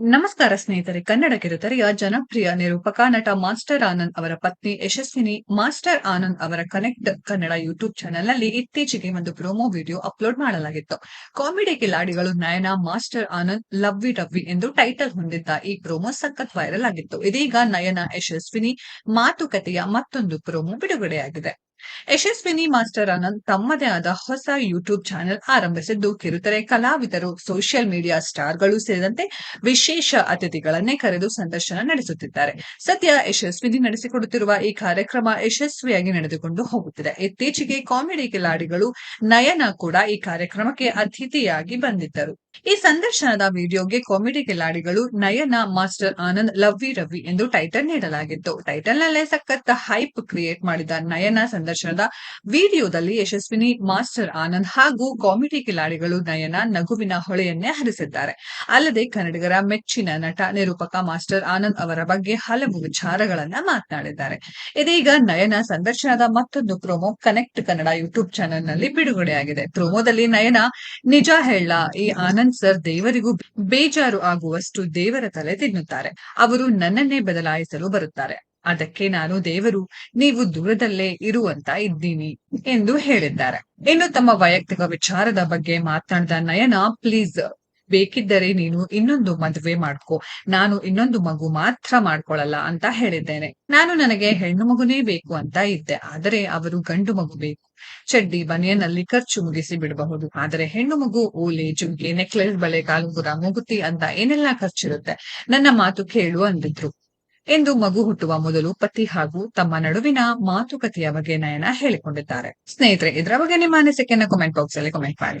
ನಮಸ್ಕಾರ ಸ್ನೇಹಿತರೆ ಕನ್ನಡ ಕಿರುತೆರೆಯ ಜನಪ್ರಿಯ ನಿರೂಪಕ ನಟ ಮಾಸ್ಟರ್ ಆನಂದ್ ಅವರ ಪತ್ನಿ ಯಶಸ್ವಿನಿ ಮಾಸ್ಟರ್ ಆನಂದ್ ಅವರ ಕನೆಕ್ಟ್ ಕನ್ನಡ ಯೂಟ್ಯೂಬ್ ಚಾನೆಲ್ನಲ್ಲಿ ಇತ್ತೀಚೆಗೆ ಒಂದು ಪ್ರೋಮೋ ವಿಡಿಯೋ ಅಪ್ಲೋಡ್ ಮಾಡಲಾಗಿತ್ತು. ಕಾಮಿಡಿ ಕಿಲಾಡಿಗಳು Nayana, master Anand, lovey dovey ಎಂದು ಟೈಟಲ್ ಹೊಂದಿದ್ದ ಈ ಪ್ರೋಮೋ ಸಖತ್ ವೈರಲ್ ಆಗಿತ್ತು. ಇದೀಗ ನಯನ, ಯಶಸ್ವಿನಿ ಮಾತುಕತೆಯ ಮತ್ತೊಂದು ಪ್ರೋಮೋ ಬಿಡುಗಡೆಯಾಗಿದೆ. ಯಶಸ್ವಿನಿ ಮಾಸ್ಟರ್ ಆನಂದ್ ತಮ್ಮದೇ ಆದ ಹೊಸ ಯೂಟ್ಯೂಬ್ ಚಾನೆಲ್ ಆರಂಭಿಸಿದ್ದು. ಕಿರುತೆರೆ ಕಲಾವಿದರು, ಸೋಷಿಯಲ್ ಮೀಡಿಯಾ ಸ್ಟಾರ್ಗಳು ಸೇರಿದಂತೆ ವಿಶೇಷ ಅತಿಥಿಗಳನ್ನೇ ಕರೆದು ಸಂದರ್ಶನ ನಡೆಸುತ್ತಿದ್ದಾರೆ. ಸದ್ಯ ಯಶಸ್ವಿನಿ ನಡೆಸಿಕೊಡುತ್ತಿರುವ ಈ ಕಾರ್ಯಕ್ರಮ ಯಶಸ್ವಿಯಾಗಿ ನಡೆದುಕೊಂಡು ಹೋಗುತ್ತಿದೆ. ಇತ್ತೀಚೆಗೆ ಕಾಮಿಡಿ ಕಿಲಾಡಿಗಳು ನಯನ ಕೂಡ ಈ ಕಾರ್ಯಕ್ರಮಕ್ಕೆ ಅತಿಥಿಯಾಗಿ ಬಂದಿದ್ದರು. ಈ ಸಂದರ್ಶನದ ವಿಡಿಯೋಗೆ ಕಾಮಿಡಿ ಕಿಲಾಡಿಗಳು ನಯನ, ಮಾಸ್ಟರ್ ಆನಂದ್, ಲವ್ವಿ, ರವಿ ಎಂದು ಟೈಟಲ್ ನೀಡಲಾಗಿತ್ತು. ಟೈಟಲ್ ನಲ್ಲೇ ಸಖತ್ ಹೈಪ್ ಕ್ರಿಯೇಟ್ ಮಾಡಿದ ನಯನ ಸಂದರ್ಶನದ ವಿಡಿಯೋದಲ್ಲಿ ಯಶಸ್ವಿನಿ, ಮಾಸ್ಟರ್ ಆನಂದ್ ಹಾಗೂ ಕಾಮಿಡಿ ಕಿಲಾಡಿಗಳು ನಯನ ನಗುವಿನ ಹೊಳೆಯನ್ನೇ ಹರಿಸಿದ್ದಾರೆ. ಅಲ್ಲದೆ ಕನ್ನಡಿಗರ ಮೆಚ್ಚಿನ ನಟ, ನಿರೂಪಕ ಮಾಸ್ಟರ್ ಆನಂದ್ ಅವರ ಬಗ್ಗೆ ಹಲವು ವಿಚಾರಗಳನ್ನ ಮಾತನಾಡಿದ್ದಾರೆ. ಇದೀಗ ನಯನ ಸಂದರ್ಶನದ ಮತ್ತೊಂದು ಪ್ರೋಮೋ ಕನೆಕ್ಟ್ ಕನ್ನಡ ಯೂಟ್ಯೂಬ್ ಚಾನೆಲ್ನಲ್ಲಿ ಬಿಡುಗಡೆಯಾಗಿದೆ. ಪ್ರೋಮೋದಲ್ಲಿ ನಯನ, ನಿಜ ಹೇಳ, ಈ ಆನಂದ್ ಸರ್ ದೇವರಿಗೂ ಬೇಜಾರು ಆಗುವಷ್ಟು ದೇವರ ತಲೆ ತಿನ್ನುತ್ತಾರೆ. ಅವರು ನನ್ನನ್ನೇ ಬದಲಾಯಿಸಲು ಬರುತ್ತಾರೆ. ಅದಕ್ಕೆ ನಾನು ದೇವರು, ನೀವು ದೂರದಲ್ಲೇ ಇರುವಂತ ಇದ್ದೀನಿ ಎಂದು ಹೇಳಿದ್ದಾರೆ. ಇನ್ನು ತಮ್ಮ ವೈಯಕ್ತಿಕ ವಿಚಾರದ ಬಗ್ಗೆ ಮಾತನಾಡಿದ ನಯನ, ಪ್ಲೀಸ್. ಬೇಕಿದ್ದರೆ ನೀನು ಇನ್ನೊಂದು ಮದುವೆ ಮಾಡ್ಕೊ. ನಾನು ಇನ್ನೊಂದು ಮಗು ಮಾತ್ರ ಮಾಡ್ಕೊಳ್ಳಲ್ಲ ಅಂತ ಹೇಳಿದ್ದೇನೆ. ನಾನು ನನಗೆ ಹೆಣ್ಣು ಮಗುನೇ ಬೇಕು ಅಂತ ಇದ್ದೆ. ಆದರೆ ಅವರು ಗಂಡು ಮಗು ಬೇಕು. ಚಡ್ಡಿ ಬನಿಯನಲ್ಲಿ ಖರ್ಚು ಮುಗಿಸಿ ಬಿಡಬಹುದು. ಆದರೆ ಹೆಣ್ಣು ಮಗು ಓಲೆ, ಜುಂಕೆ, ನೆಕ್ಲೆಸ್ ಬಳೆ ಕಾಲುಗುರ ಮುಗುತಿ ಅಂತ ಏನೆಲ್ಲ ಖರ್ಚಿರುತ್ತೆ? ನನ್ನ ಮಾತು ಕೇಳು ಅಂದಿದ್ರು. ಎಂದು ಮಗು ಹುಟ್ಟುವ ಮೊದಲು ಪತಿ ಹಾಗೂ ತಮ್ಮ ನಡುವಿನ ಮಾತುಕತೆಯ ಬಗ್ಗೆ ನಯನ ಹೇಳಿಕೊಂಡಿದ್ದಾರೆ. ಸ್ನೇಹಿತರೆ, ಇದರ ಬಗ್ಗೆ ನಿಮ್ಮ ಅನಿಸಿಕೆಯನ್ನು ಕಮೆಂಟ್ ಬಾಕ್ಸ್ ಅಲ್ಲಿ ಕಮೆಂಟ್ ಮಾಡಿ.